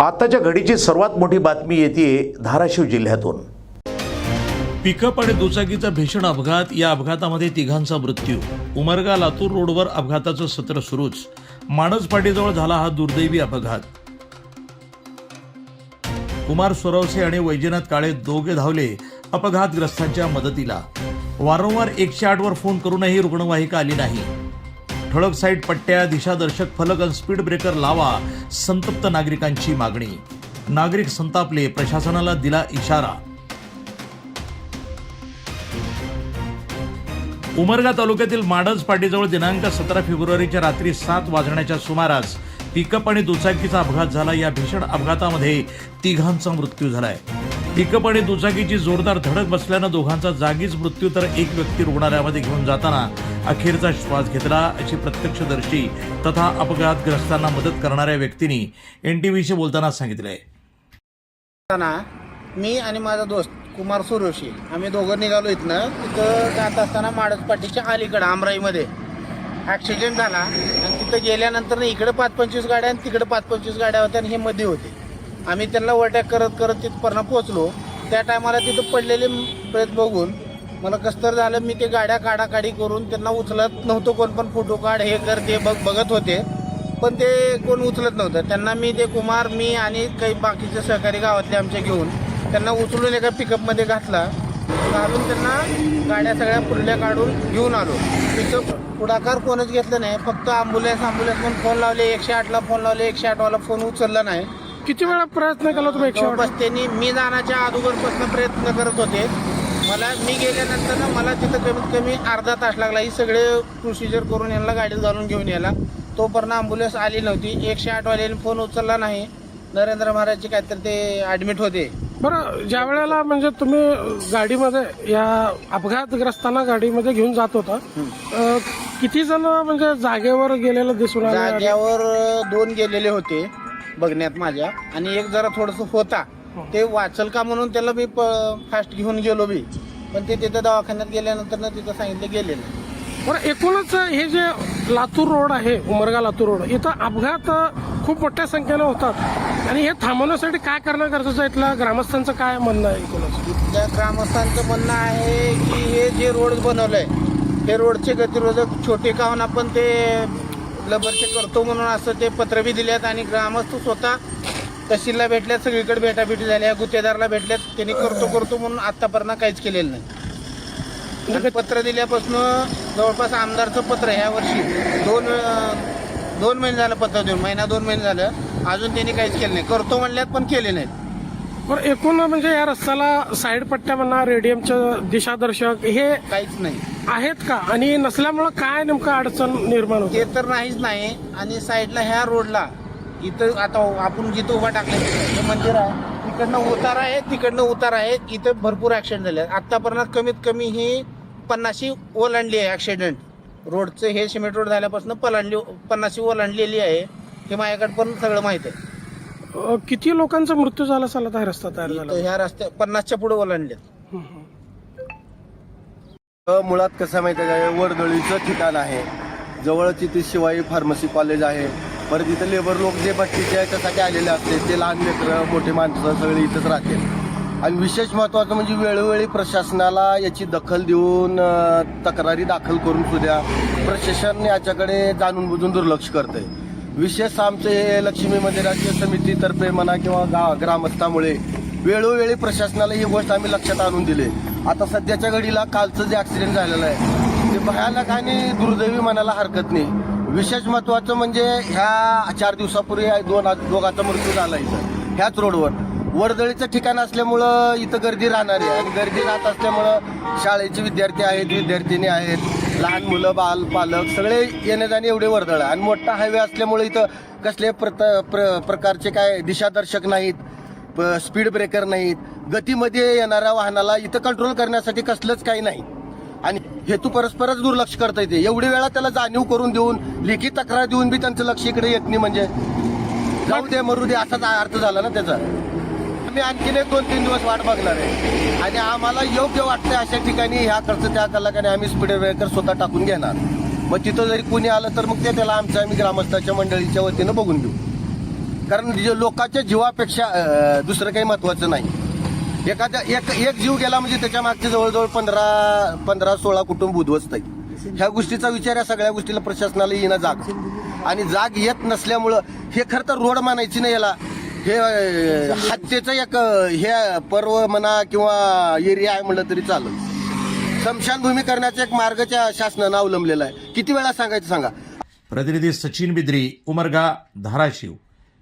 आताच्या घडीची सर्वात मोठी बातमी येते धाराशिव जिल्ह्यातून. पिकअप आणि दुचाकीचा भीषण अपघात या अपघातामध्ये तिघांचा मृत्यू. उमरगा लातूर रोडवर अपघाताचं सत्र सुरूच. माणस पाटीजवळ झाला हा दुर्दैवी अपघात. कुमार सोरवसे आणि वैजनाथ काळे दोघे धावले अपघातग्रस्तांच्या मदतीला. वारंवार एकशे आठवर फोन करूनही रुग्णवाहिका आली नाही. ठळक साईड पट्ट्या दिशादर्शक फलक आणि स्पीड ब्रेकर लावा संतप्त नागरिकांची मागणी. नागरिक संतापले प्रशासनाला दिला इशारा. उमरगा तालुक्यातील माडज पाटीजवळ दिनांक सतरा फेब्रुवारीच्या रात्री सात वाजण्याच्या सुमारास पिकअप आणि दुचाकीचा अपघात झाला. या भीषण अपघातामध्ये तिघांचा मृत्यू झालाय. पिकअप आणि दुचाकीची जोरदार धडक बसल्यानं दोघांचा जागीच मृत्यू तर एक व्यक्ती रुग्णालयामध्ये घेऊन जाताना अखेरचा श्वास घेतला अशी प्रत्यक्षदर्शी तथा अपघातग्रस्तांना मदत करणाऱ्या व्यक्तींनी व्हीशी बोलताना सांगितलंय. मी आणि माझा दोस्त कुमार सुरोशी आम्ही दोघं निघालो इथनं. तिथं जात असताना माडसपाटीच्या अलीकडं आमराईमध्ये ॲक्सिडेंट झाला. आणि तिथं गेल्यानंतर ना इकडे पाच पंचवीस गाड्या आणि तिकडे पाच पंचवीस गाड्या होत्या आणि हे मध्ये होते. आम्ही त्यांना ओव्हरटॅक करत करत तिथपर्यंत पोहोचलो. त्या टायमाला तिथं पडलेले प्रेत बघून मला कसतर झालं मी ते गाड्या काढाकाढी करून त्यांना उचलत नव्हतो कोण पण फोटो काढ हे कर ते बघ बघत होते. पण ते कोण उचलत नव्हतं. त्यांना मी ते कुमार मी आणि काही बाकीचे सहकारी गावातले आमचे घेऊन त्यांना उचलून एका पिकअपमध्ये घातला. घालून त्यांना गाड्या सगळ्या पुढल्या काढून घेऊन आलो. पिकअप पुढाकार कोणच घेतलं नाही. फक्त ॲम्ब्युलन्स ॲम्ब्युलन्स म्हणून फोन लावले. एकशे आठला फोन लावले. एकशे आठवाला फोन उचलला नाही. किती वेळा प्रयत्न केला तुम्ही एकशे आठ? जवळपास त्यांनी मी जाण्याच्या अगोदरपासून प्रयत्न करत होते. मला मी गेल्यानंतर ना मला तिथं कमीत कमी अर्धा तास लागला. ही सगळे प्रोसिजर करून यांना गाडीत घालून घेऊन यायला. तोपर्यंत अँब्युलन्स आली नव्हती. एकशे आठ वाल्याने फोन उचलला नाही. नरेंद्र महाराजचे काहीतरी ते ॲडमिट होते. बरं ज्या वेळेला म्हणजे तुम्ही गाडीमध्ये या अपघातग्रस्तांना गाडीमध्ये घेऊन जात होता अं, किती जण म्हणजे जागेवर गेलेलं दिसून आलं? जाग्यावर दोन गेलेले होते. बघण्यात माझ्या. आणि एक जरा थोडस होता. ते वाचल का म्हणून त्याला मी फास्ट घेऊन गेलो बी. पण ते तिथं दवाखान्यात गेल्यानंतर ना तिथं सांगितलं गेले नाही बरं एकूणच हे जे लातूर रोड आहे उमरगा लातूर रोड इथं अपघात खूप मोठ्या संख्येनं होतात. आणि हे थांबवण्यासाठी काय करणं गरजेचं आहे? इथलं ग्रामस्थांचं काय म्हणणं आहे एकूणच? त्या ग्रामस्थांचं म्हणणं आहे की हे जे रोड बनवलंय ते रोडचे गतिरोधक छोटे काहून आपण ते लबरचे करतो म्हणून असं ते पत्र बी दिल्यात आणि ग्रामस्थ स्वतः तहसीलला भेटल्यात सगळीकडे भेटाभेटी झाल्या गुत्तेदारला भेटल्यात. त्यांनी करतो करतो म्हणून आतापर्यंत काहीच केलेलं नाही. आणि पत्र दिल्यापासून जवळपास आमदारचं पत्र ह्या वर्षी. दोन दोन महिने झालं पत्र देऊन महिना दोन महिने झालं. अजून त्यांनी काहीच केलं नाही. करतो म्हणल्यात पण केले नाहीत. बरं एकूण म्हणजे या रस्त्याला साईड पट्ट्या म्हणा रेडियमचं दिशादर्शक हे काहीच नाही. आहेत का? आणि नसल्यामुळं काय नेमकं अडचण निर्माण होते? ते तर नाहीच नाही. आणि साईडला ह्या रोडला इथं आता आपण जिथं उभा टाकले हे मंदिर आहे. तिकडनं उतार आहे तिकडनं उतार आहे. इथं भरपूर ऍक्सिडेंट झाले. आतापर्यंत कमीत कमी ही पन्नाशी ओलांडली आहे ऍक्सिडेंट रोडचं हे सिमेंट रोड झाल्यापासून पलांडली पन्नाशी ओलांडलेली आहे. हे माझ्याकडे पण सगळं माहीत आहे. अं, किती लोकांचा मृत्यू झाला असाला हा रस्ता तयार झाला? ह्या रस्त्या पन्नासच्या पुढे ओलांडले मुळात कसं माहिती आहे का? वर्दळीचं ठिकाण आहे. जवळच इथे शिवाई फार्मसी कॉलेज आहे. परत इथं लेबर लोक जे भट्टीचे आहे त्यासाठी आलेले असते. ते लहान लेकरं मोठे माणसं सगळे इथंच राहते आणि विशेष महत्त्वाचं म्हणजे वेळोवेळी प्रशासनाला याची दखल देऊन तक्रारी दाखल करून सुद्धा प्रशासन याच्याकडे जाणून बुजून दुर्लक्ष करतंय. विशेष आमचे हे लक्ष्मी मंदिराची समितीतर्फे म्हणा किंवा गा ग्रामस्थामुळे वेळोवेळी प्रशासनाला ही गोष्ट आम्ही लक्षात आणून दिली. आता सध्याच्या घडीला कालचं जे ऍक्सिडेंट झालेलं आहे ते भयानक आणि दुर्दैवी म्हणायला हरकत नाही. विशेष महत्वाचं म्हणजे ह्या चार दिवसापूर्वी दोन दोघांचा मृत्यू झाला इथं ह्याच रोडवर. वर्दळीचं ठिकाण असल्यामुळं इथं गर्दी राहणार आहे. आणि गर्दी राहत असल्यामुळं शाळेचे विद्यार्थी आहेत विद्यार्थिनी आहेत लहान मुलं बाल पालक सगळे येण्याजाणे एवढे वर्दळ आहे. आणि मोठा हायवे असल्यामुळे इथं कसले प्रत प्र प्रकारचे काय दिशादर्शक नाहीत. स्पीड ब्रेकर नाहीत. गतीमध्ये येणाऱ्या वाहनाला इथं कंट्रोल करण्यासाठी कसलंच काही नाही. आणि हेतू परस्परच दुर्लक्ष करता येते एवढी वेळा त्याला जाणीव करून देऊन लेखी तक्रार देऊन बी त्यांचं लक्ष इकडे येत नाही म्हणजे. जाऊ दे मरू दे असाच अर्थ झाला ना त्याचा. आम्ही आणखीन एक दोन तीन दिवस वाट बघणार आहे. आणि आम्हाला योग्य वाटतंय अशा ठिकाणी ह्या खर्च त्या कलाकाने आम्ही स्पीड ब्रेकर स्वतः टाकून घेणार. मग तिथं जरी कुणी आलं तर मग ते त्याला आमच्या आम्ही ग्रामस्थाच्या मंडळीच्या वतीनं बघून घेऊ. कारण जे लोकांच्या जीवापेक्षा अं, दुसरं काही महत्वाचं नाही. एखाद्या एक एक जीव गेला म्हणजे त्याच्या मागचे जवळजवळ पंधरा पंधरा सोळा कुटुंब उद्ध्वस्त आहे ह्या गोष्टीचा विचार या सगळ्या गोष्टीला प्रशासनाला येणं जाग. आणि जाग येत नसल्यामुळं हे खरं तर रोड मानायची नाही याला. हे अं, हत्येचं एक अं, हे पर्व म्हणा किंवा एरिया आहे म्हणलं तरी चालेल. स्मशानभूमी करण्याचा एक मार्गच्या शासनानं अवलंबलेला आहे. किती वेळा सांगायचं सांगा? प्रतिनिधी Sachin Bidri Umarga Dharashiv.